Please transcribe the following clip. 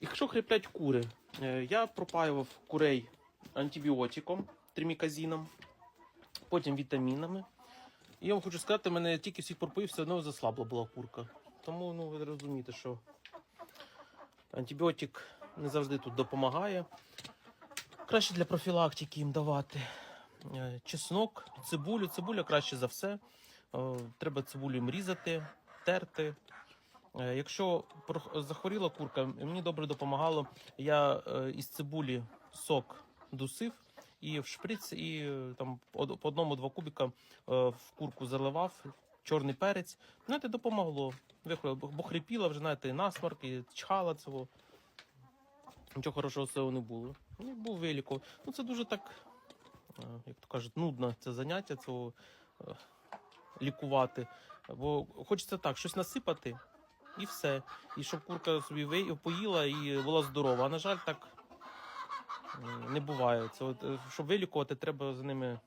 Якщо хриплять кури, е, я пропаював курей антибіотиком, триміказіном, потім вітамінами. І я вам хочу сказати, мене тільки всіх пропоїв, все одно заслабла була курка. Тому ну, ви розумієте, що антибіотик не завжди тут допомагає. Краще для профілактики їм давати. Е, Чеснок, цибулю. Цибуля краще за все. Е, Треба цибулю їм різати, терти. Е, Якщо захворіла курка, мені добре допомагало. Я е, із цибулі сок дусив і в шприц, і е, там по одному-два кубика е, в курку заливав, чорний перець. Знаєте, допомогло. Вихворіла, бо хрипіла вже, знаєте, і насморк, і чхала цього. Нічого хорошого з цього не було. Ну, був виліков. Ну, це дуже так, як то кажуть, нудно це заняття цього лікувати. Бо хочеться так, щось насипати і все. І щоб курка собі поїла і була здорова. А на жаль, так не буває. Це от, е, щоб вилікувати, треба за ними